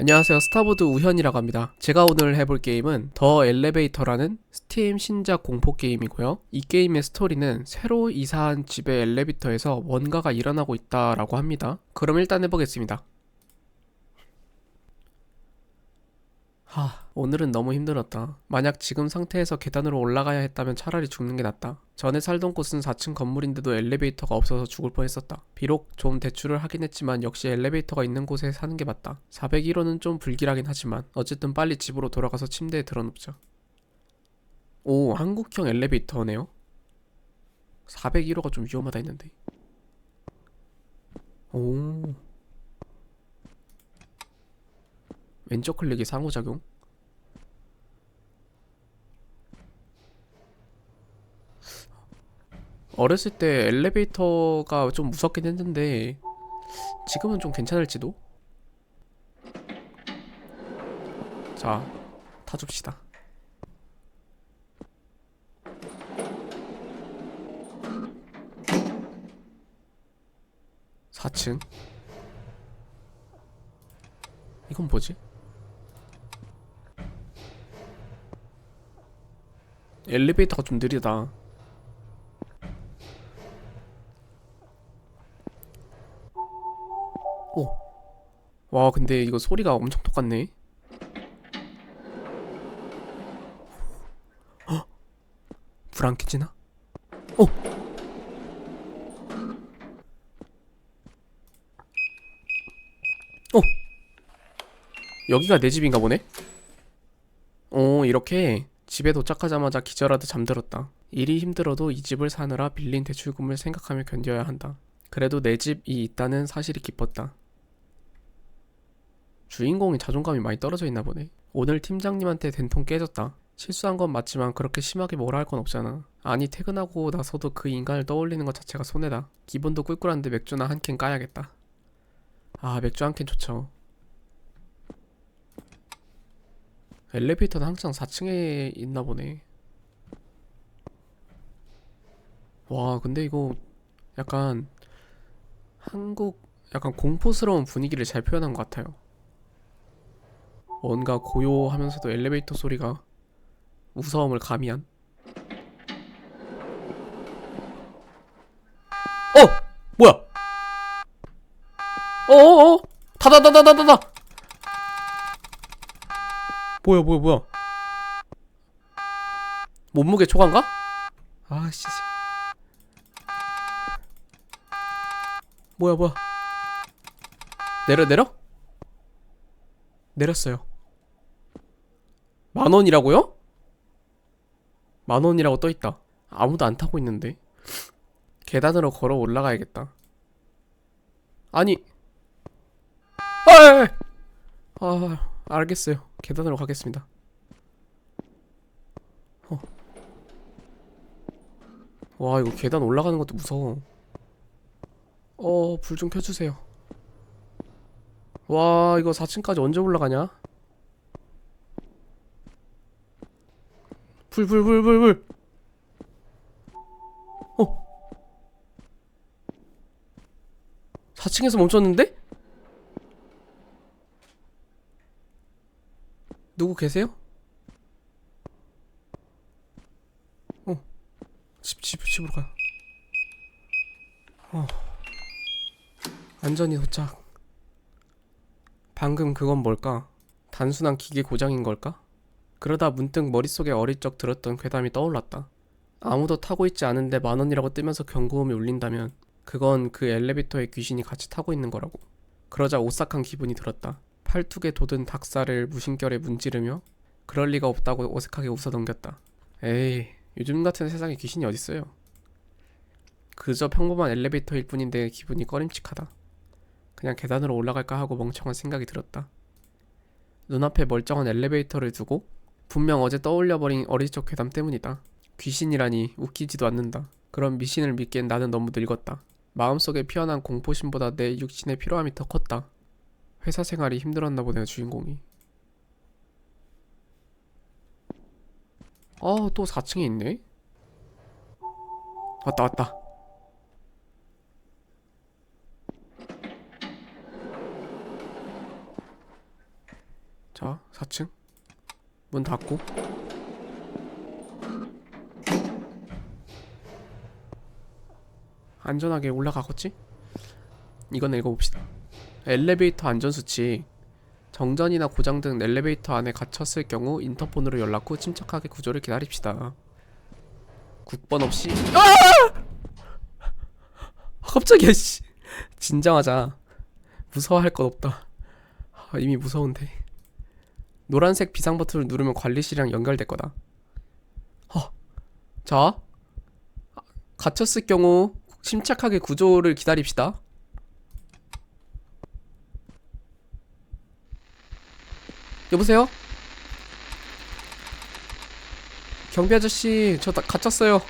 안녕하세요. 스타보드 우현이라고 합니다. 제가 오늘 해볼 게임은 더 엘리베이터라는 스팀 신작 공포 게임이고요. 이 게임의 스토리는 새로 이사한 집의 엘리베이터에서 뭔가가 일어나고 있다라고 합니다. 그럼 일단 해보겠습니다. 하, 오늘은 너무 힘들었다. 만약 지금 상태에서 계단으로 올라가야 했다면 차라리 죽는 게 낫다. 전에 살던 곳은 4층 건물인데도 엘리베이터가 없어서 죽을 뻔했었다. 비록 좀 대출을 하긴 했지만 역시 엘리베이터가 있는 곳에 사는 게 맞다. 401호는 좀 불길하긴 하지만 어쨌든 빨리 집으로 돌아가서 침대에 들어눕자. 오, 한국형 엘리베이터네요. 401호가 좀 위험하다 했는데. 오. 왼쪽 클릭이 상호작용? 어렸을 때 엘리베이터가 좀 무섭긴 했는데 지금은 좀 괜찮을지도? 자, 타줍시다. 사층 이건 뭐지? 엘리베이터가 좀 느리다. 오. 와, 근데 이거 소리가 엄청 똑같네. 불안 켜지나? 오! 오! 여기가 내 집인가 보네? 오, 이렇게 집에 도착하자마자 기절하듯 잠들었다. 일이 힘들어도 이 집을 사느라 빌린 대출금을 생각하며 견뎌야 한다. 그래도 내 집이 있다는 사실이 기뻤다. 주인공이 자존감이 많이 떨어져 있나 보네. 오늘 팀장님한테 된통 깨졌다. 실수한 건 맞지만 그렇게 심하게 뭐라 할 건 없잖아. 아니 퇴근하고 나서도 그 인간을 떠올리는 것 자체가 손해다. 기분도 꿀꿀한데 맥주나 한 캔 까야겠다. 아 맥주 한 캔 좋죠. 엘리베이터는 항상 4층에 있나 보네. 와, 근데 이거 약간 한국 약간 공포스러운 분위기를 잘 표현한 것 같아요. 뭔가 고요하면서도 엘리베이터 소리가 무서움을 가미한. 어! 뭐야? 어어어! 다다다다다다다! 뭐야 뭐야 뭐야? 몸무게 초과인가? 아씨 뭐야 뭐야? 내려 내려? 내렸어요. 만 원이라고요? 만 원이라고 떠있다. 아무도 안 타고 있는데. 계단으로 걸어 올라가야겠다. 아니. 아, 아 알겠어요. 계단으로 가겠습니다. 어. 와 이거 계단 올라가는 것도 무서워. 어 불 좀 켜주세요. 와 이거 4층까지 언제 올라가냐? 불 불 불 불 불. 어. 4층에서 멈췄는데? 누구 계세요? 어. 집, 집, 집으로 가요. 어. 안전히 도착. 방금 그건 뭘까? 단순한 기계 고장인 걸까? 그러다 문득 머릿속에 어릴 적 들었던 괴담이 떠올랐다. 아무도 타고 있지 않은데 만 원이라고 뜨면서 경고음이 울린다면 그건 그 엘리베이터에 귀신이 같이 타고 있는 거라고. 그러자 오싹한 기분이 들었다. 팔뚝에 돋은 닭살을 무심결에 문지르며 그럴 리가 없다고 어색하게 웃어 넘겼다. 에이, 요즘 같은 세상에 귀신이 어딨어요. 그저 평범한 엘리베이터일 뿐인데 기분이 꺼림칙하다. 그냥 계단으로 올라갈까 하고 멍청한 생각이 들었다. 눈앞에 멀쩡한 엘리베이터를 두고 분명 어제 떠올려버린 어릴 적 괴담 때문이다. 귀신이라니 웃기지도 않는다. 그런 미신을 믿기엔 나는 너무 늙었다. 마음속에 피어난 공포심보다 내 육신의 필요함이 더 컸다. 회사 생활이 힘들었나 보네요 주인공이 어 또 4층에 있네 왔다 왔다 자, 4층. 문 닫고. 안전하게 올라가겠지? 이건 읽어봅시다. 엘리베이터 안전수칙. 정전이나 고장 등 엘리베이터 안에 갇혔을 경우 인터폰으로 연락 후 침착하게 구조를 기다립시다. 국번 없이 아! 아, 깜짝이야 씨. 진정하자. 무서워할 것 없다. 아, 이미 무서운데. 노란색 비상 버튼을 누르면 관리실이랑 연결될 거다. 어. 자. 아, 갇혔을 경우 침착하게 구조를 기다립시다. 여보세요? 경비 아저씨, 저 다 갇혔어요.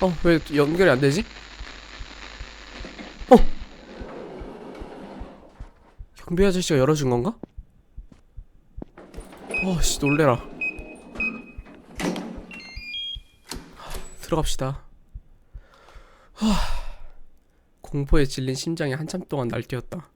어, 왜 연결이 안 되지? 어! 경비 아저씨가 열어준 건가? 어, 씨, 놀래라. 하, 들어갑시다. 하, 공포에 질린 심장이 한참 동안 날뛰었다.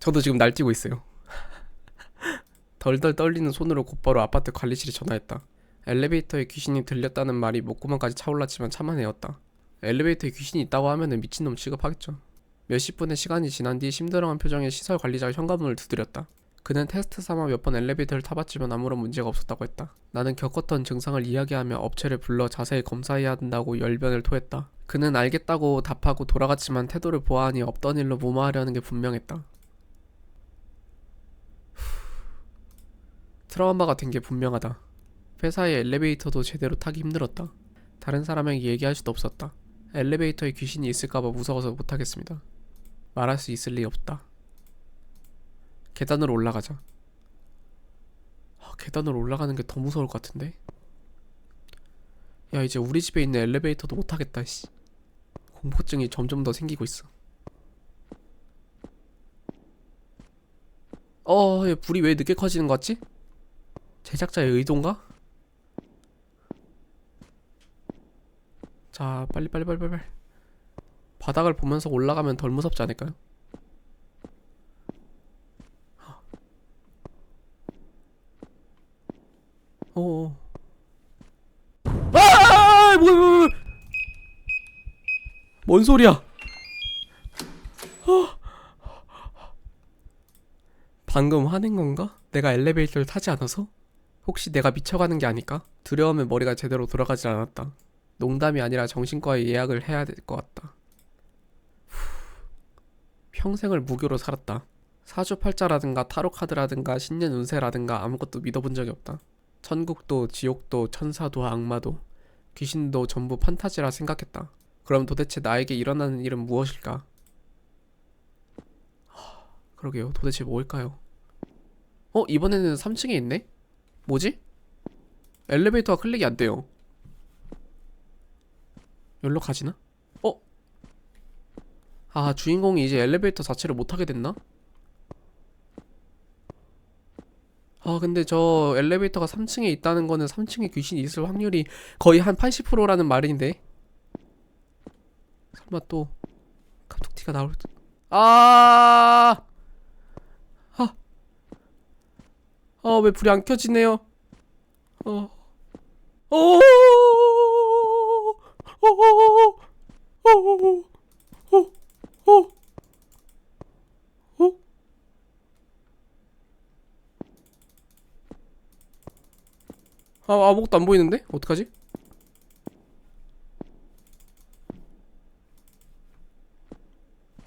저도 지금 날뛰고 있어요. 덜덜 떨리는 손으로 곧바로 아파트 관리실에 전화했다. 엘리베이터에 귀신이 들렸다는 말이 목구멍까지 차올랐지만 참아내었다. 엘리베이터에 귀신이 있다고 하면은 미친놈 취급하겠죠. 몇십 분의 시간이 지난 뒤 심드렁한 표정의 시설 관리자가 현관문을 두드렸다. 그는 테스트 삼아 몇 번 엘리베이터를 타봤지만 아무런 문제가 없었다고 했다. 나는 겪었던 증상을 이야기하며 업체를 불러 자세히 검사해야 한다고 열변을 토했다. 그는 알겠다고 답하고 돌아갔지만 태도를 보아하니 없던 일로 무마하려는 게 분명했다. 트라우마가 된 게 분명하다. 회사의 엘리베이터도 제대로 타기 힘들었다. 다른 사람에게 얘기할 수도 없었다. 엘리베이터에 귀신이 있을까봐 무서워서 못하겠습니다. 말할 수 있을 리 없다. 계단으로 올라가자. 아, 계단으로 올라가는 게 더 무서울 것 같은데? 야, 이제 우리 집에 있는 엘리베이터도 못하겠다, 씨. 공포증이 점점 더 생기고 있어. 어, 얘 불이 왜 늦게 커지는 것 같지? 제작자의 의도인가? 자, 빨리 빨리 빨리. 빨리. 바닥을 보면서 올라가면 덜 무섭지 않을까요? 어. 아! 뭐야. 뭔 소리야? 아. 방금 화낸 건가? 내가 엘리베이터를 타지 않아서? 혹시 내가 미쳐가는 게 아닐까? 두려움에 머리가 제대로 돌아가질 않았다. 농담이 아니라 정신과에 예약을 해야 될 것 같다. 후. 평생을 무교로 살았다. 사주팔자라든가 타로카드라든가 신년 운세라든가 아무것도 믿어본 적이 없다. 천국도 지옥도 천사도 악마도 귀신도 전부 판타지라 생각했다. 그럼 도대체 나에게 일어나는 일은 무엇일까? 하, 그러게요. 도대체 뭘까요? 어, 이번에는 3층에 있네? 뭐지? 엘리베이터가 클릭이 안 돼요. 여기로 가지나? 어? 아, 주인공이 이제 엘리베이터 자체를 못 타게 됐나? 아, 근데 저 엘리베이터가 3층에 있다는 거는 3층에 귀신이 있을 확률이 거의 한 80%라는 말인데. 설마 또 카톡티가 나올 듯. 아! 아! 아, 왜 불이 안 켜지네요? 어. 어! 어! 어! 어! 어! 어! 아, 아무것도 안 보이는데? 어떡하지?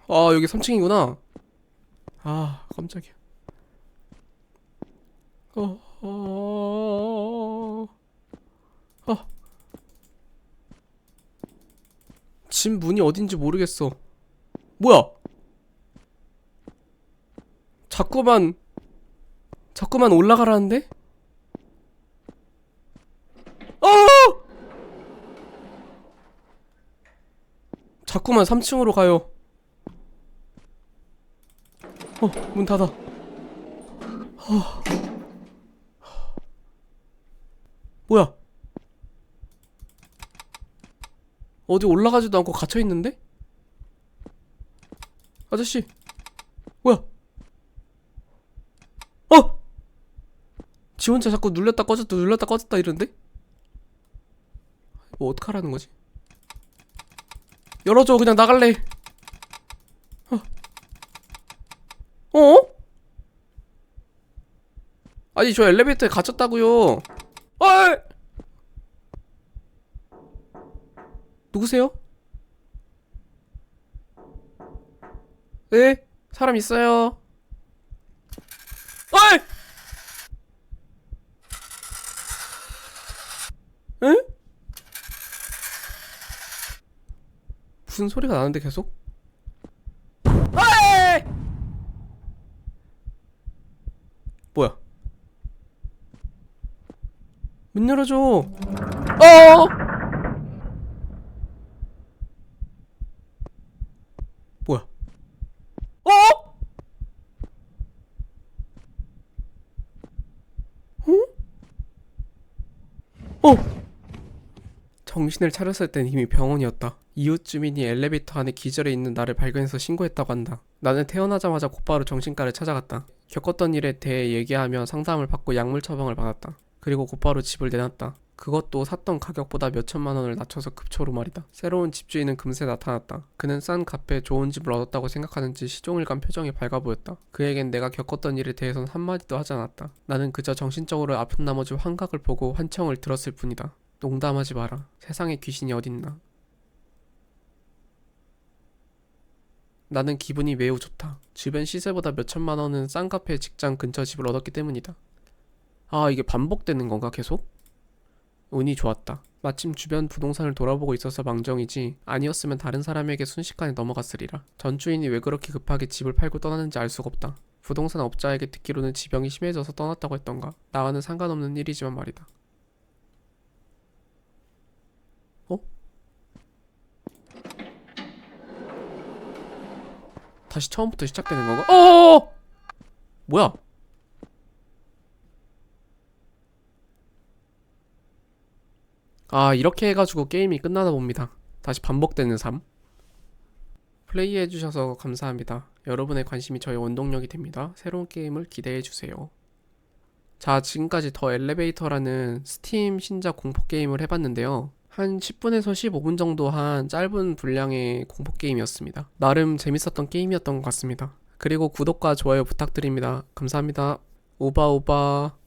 아, 여기 3층이구나. 아, 깜짝이야. 어, 어, 어. 집 문이 어딘지 모르겠어. 뭐야? 자꾸만, 자꾸만 올라가라는데? 어! 자꾸만 3층으로 가요. 어, 문 닫아. 어. 뭐야? 어디 올라가지도 않고 갇혀 있는데? 아저씨 뭐야 어! 지 혼자 자꾸 눌렸다 꺼졌다 눌렸다 꺼졌다 이러는데? 뭐 어떡하라는 거지? 열어줘 그냥 나갈래 어? 어? 아니 저 엘리베이터에 갇혔다고요 어이! 누구세요? 네? 사람 있어요 어이! 응? 무슨 소리가 나는데 계속? 뭐야? 문 열어줘. 어! 뭐야? 어? 어? 어? 정신을 차렸을 땐 이미 병원이었다. 이웃 주민이 엘리베이터 안에 기절해 있는 나를 발견해서 신고했다고 한다. 나는 태어나자마자 곧바로 정신과를 찾아갔다. 겪었던 일에 대해 얘기하며 상담을 받고 약물 처방을 받았다. 그리고 곧바로 집을 내놨다. 그것도 샀던 가격보다 몇천만 원을 낮춰서 급초로 말이다. 새로운 집주인은 금세 나타났다. 그는 싼 값에 좋은 집을 얻었다고 생각하는지 시종일관 표정이 밝아 보였다. 그에겐 내가 겪었던 일에 대해선 한마디도 하지 않았다. 나는 그저 정신적으로 아픈 나머지 환각을 보고 환청을 들었을 뿐이다. 농담하지 마라. 세상에 귀신이 어딨나. 나는 기분이 매우 좋다. 주변 시세보다 몇천만 원은 싼 카페 직장 근처 집을 얻었기 때문이다. 아, 이게 반복되는 건가, 계속? 운이 좋았다. 마침 주변 부동산을 돌아보고 있어서 망정이지 아니었으면 다른 사람에게 순식간에 넘어갔으리라. 전 주인이 왜 그렇게 급하게 집을 팔고 떠나는지 알 수가 없다. 부동산 업자에게 듣기로는 지병이 심해져서 떠났다고 했던가. 나와는 상관없는 일이지만 말이다. 어? 다시 처음부터 시작되는 건가? 어! 뭐야? 아, 이렇게 해가지고 게임이 끝나다 봅니다. 다시 반복되는 삶. 플레이해주셔서 감사합니다. 여러분의 관심이 저의 원동력이 됩니다. 새로운 게임을 기대해주세요. 자, 지금까지 더 엘리베이터라는 스팀 신작 공포 게임을 해봤는데요. 한 10분에서 15분 정도 한 짧은 분량의 공포 게임이었습니다. 나름 재밌었던 게임이었던 것 같습니다. 그리고 구독과 좋아요 부탁드립니다. 감사합니다. 오바오바.